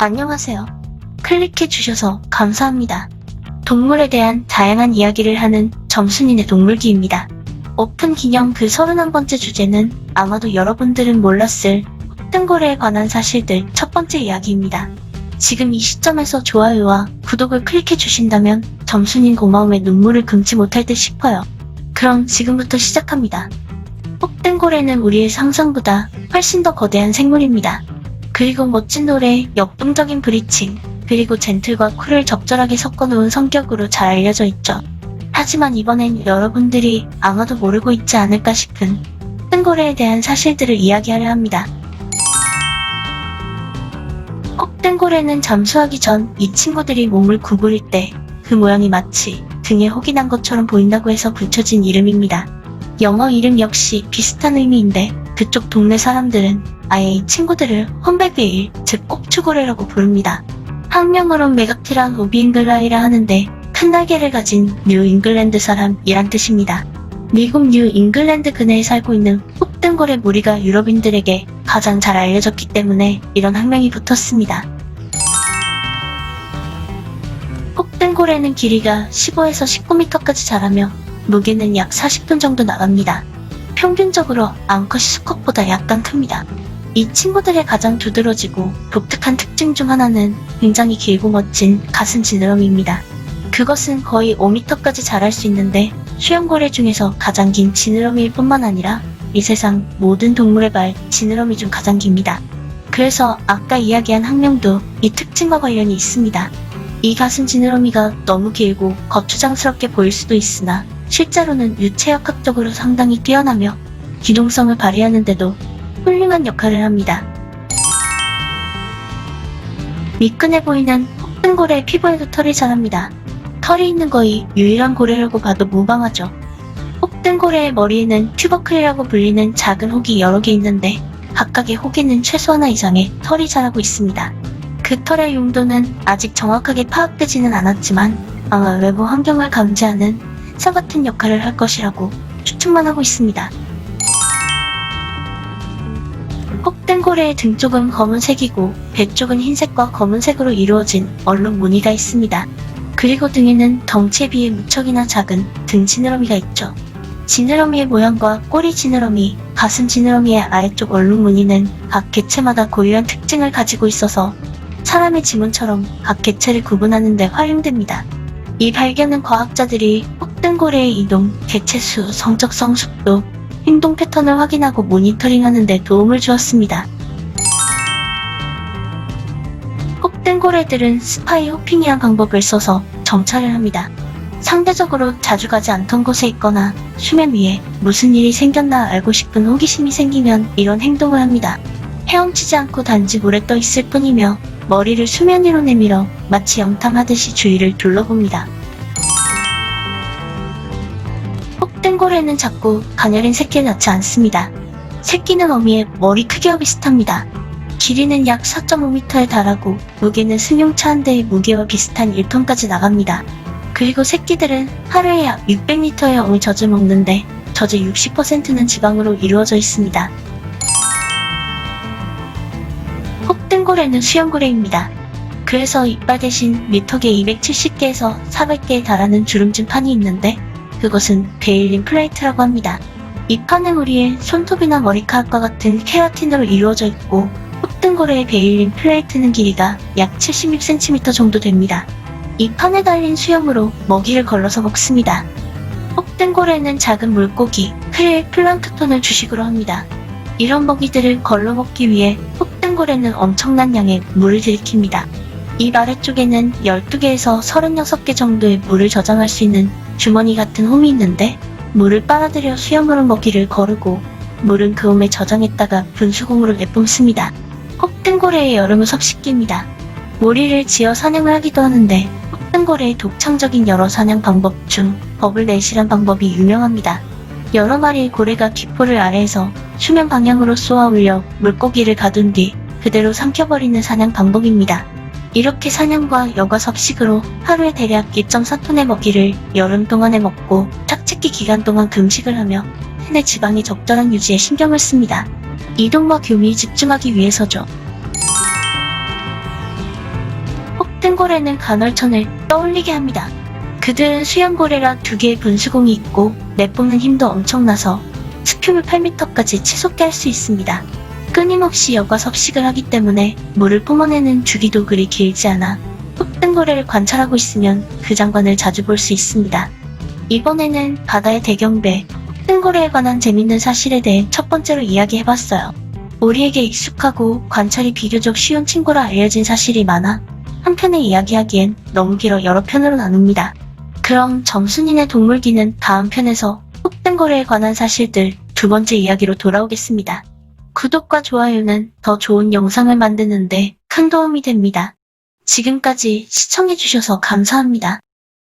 안녕하세요. 클릭해주셔서 감사합니다. 동물에 대한 다양한 이야기를 하는 점순이네 동물기입니다. 오픈 기념 그 31번째 주제는 아마도 여러분들은 몰랐을 뜬고래에 관한 사실들 첫 번째 이야기입니다. 지금 이 시점에서 좋아요와 구독을 클릭해주신다면 점순인 고마움에 눈물을 금치 못할 듯 싶어요. 그럼 지금부터 시작합니다. 폭등고래는 우리의 상상보다 훨씬 더 거대한 생물입니다. 그리고 멋진 노래, 역동적인 브리칭, 그리고 젠틀과 쿨을 적절하게 섞어놓은 성격으로 잘 알려져 있죠. 하지만 이번엔 여러분들이 아마도 모르고 있지 않을까 싶은 뜬고래에 대한 사실들을 이야기하려 합니다. 콕땡고래는 잠수하기 전 이 친구들이 몸을 구부릴 때 그 모양이 마치 등에 혹이 난 것처럼 보인다고 해서 붙여진 이름입니다. 영어 이름 역시 비슷한 의미인데 그쪽 동네 사람들은 아예 이 친구들을 험백베일, 즉 꼭추고래라고 부릅니다. 학명으론 메가티란 오비잉글라이라 하는데 큰 날개를 가진 뉴 잉글랜드 사람이란 뜻입니다. 미국 뉴 잉글랜드 근해에 살고 있는 폭등고래 무리가 유럽인들에게 가장 잘 알려졌기 때문에 이런 학명이 붙었습니다. 폭등고래는 길이가 15에서 19m까지 자라며 무게는 약 40톤 정도 나갑니다. 평균적으로 암컷이 수컷보다 약간 큽니다. 이 친구들의 가장 두드러지고 독특한 특징 중 하나는 굉장히 길고 멋진 가슴 지느러미입니다. 그것은 거의 5m까지 자랄 수 있는데 수염고래 중에서 가장 긴 지느러미일 뿐만 아니라 이 세상 모든 동물의 발 지느러미 중 가장 깁니다. 그래서 아까 이야기한 학명도 이 특징과 관련이 있습니다. 이 가슴 지느러미가 너무 길고 거추장스럽게 보일 수도 있으나 실제로는 유체역학적으로 상당히 뛰어나며 기동성을 발휘하는데도 훌륭한 역할을 합니다. 미끈해 보이는 폭등고래의 피부에도 털이 자랍니다. 털이 있는 거의 유일한 고래라고 봐도 무방하죠. 폭등고래의 머리에는 튜버클이라고 불리는 작은 혹이 여러 개 있는데 각각의 혹에는 최소 하나 이상의 털이 자라고 있습니다. 그 털의 용도는 아직 정확하게 파악되지는 않았지만 아마 외부 환경을 감지하는 새 같은 역할을 할 것이라고 추측만 하고 있습니다. 폭등고래의 등 쪽은 검은색이고 배 쪽은 흰색과 검은색으로 이루어진 얼룩 무늬가 있습니다. 그리고 등에는 덩치에 비해 무척이나 작은 등 지느러미가 있죠. 지느러미의 모양과 꼬리 지느러미, 가슴 지느러미의 아래쪽 얼룩 무늬는 각 개체마다 고유한 특징을 가지고 있어서 사람의 지문처럼 각 개체를 구분하는 데 활용됩니다. 이 발견은 과학자들이 폭등고래의 이동, 개체 수, 성적성 속도, 행동 패턴을 확인하고 모니터링하는 데 도움을 주었습니다. 폭등고래들은 스파이 호핑이란 방법을 써서 정찰을 합니다. 상대적으로 자주 가지 않던 곳에 있거나 수면 위에 무슨 일이 생겼나 알고 싶은 호기심이 생기면 이런 행동을 합니다. 헤엄치지 않고 단지 물에 떠 있을 뿐이며 머리를 수면 위로 내밀어 마치 영탐하듯이 주위를 둘러봅니다. 폭등고래는 작고 가녀린 새끼를 낳지 않습니다. 새끼는 어미의 머리 크기와 비슷합니다. 길이는 약 4.5m에 달하고 무게는 승용차 한 대의 무게와 비슷한 1톤까지 나갑니다. 그리고 새끼들은 하루에 약 600리터의 어물 젖을 먹는데 젖의 60%는 지방으로 이루어져 있습니다. 폭등고래는 수염고래입니다. 그래서 이빨 대신 미터계 270개에서 400개에 달하는 주름진 판이 있는데 그것은 베일린 플레이트라고 합니다. 이 판은 우리의 손톱이나 머리카락과 같은 케라틴으로 이루어져 있고 폭등고래의 베일린 플레이트는 길이가 약 76cm 정도 됩니다. 이 판에 달린 수염으로 먹이를 걸러서 먹습니다. 폭등고래는 작은 물고기, 크릴, 플랑크톤을 주식으로 합니다. 이런 먹이들을 걸러 먹기 위해 폭등고래는 엄청난 양의 물을 들이킵니다. 입 아래쪽에는 12개에서 36개 정도의 물을 저장할 수 있는 주머니 같은 홈이 있는데 물을 빨아들여 수염으로 먹이를 거르고 물은 그 홈에 저장했다가 분수공으로 내뿜습니다. 폭등고래의 여름을 섭식기입니다. 모리를 지어 사냥을 하기도 하는데 폭등고래의 독창적인 여러 사냥 방법 중 버블 넷이란 방법이 유명합니다. 여러 마리의 고래가 깃포를 아래에서 수면 방향으로 쏘아 올려 물고기를 가둔 뒤 그대로 삼켜버리는 사냥 방법입니다. 이렇게 사냥과 여과 섭식으로 하루에 대략 2.4톤의 먹이를 여름 동안에 먹고 착즙기 기간 동안 금식을 하며 팬의 지방의 적절한 유지에 신경을 씁니다. 이동과 교미에 집중하기 위해서죠. 흑등고래는 간헐천을 떠올리게 합니다. 그들은 수염고래라 두 개의 분수공이 있고 내뿜는 힘도 엄청나서 수평을 8m까지 치솟게 할 수 있습니다. 끊임없이 여과 섭식을 하기 때문에 물을 뿜어내는 주기도 그리 길지 않아 흑등고래를 관찰하고 있으면 그 장관을 자주 볼 수 있습니다. 이번에는 바다의 대경배, 흑등고래에 관한 재밌는 사실에 대해 첫 번째로 이야기해봤어요. 우리에게 익숙하고 관찰이 비교적 쉬운 친구라 알려진 사실이 많아 한 편에 이야기하기엔 너무 길어 여러 편으로 나눕니다. 그럼 점순이네 동물기는 다음 편에서 흑등고래에 관한 사실들 두 번째 이야기로 돌아오겠습니다. 구독과 좋아요는 더 좋은 영상을 만드는데 큰 도움이 됩니다. 지금까지 시청해주셔서 감사합니다.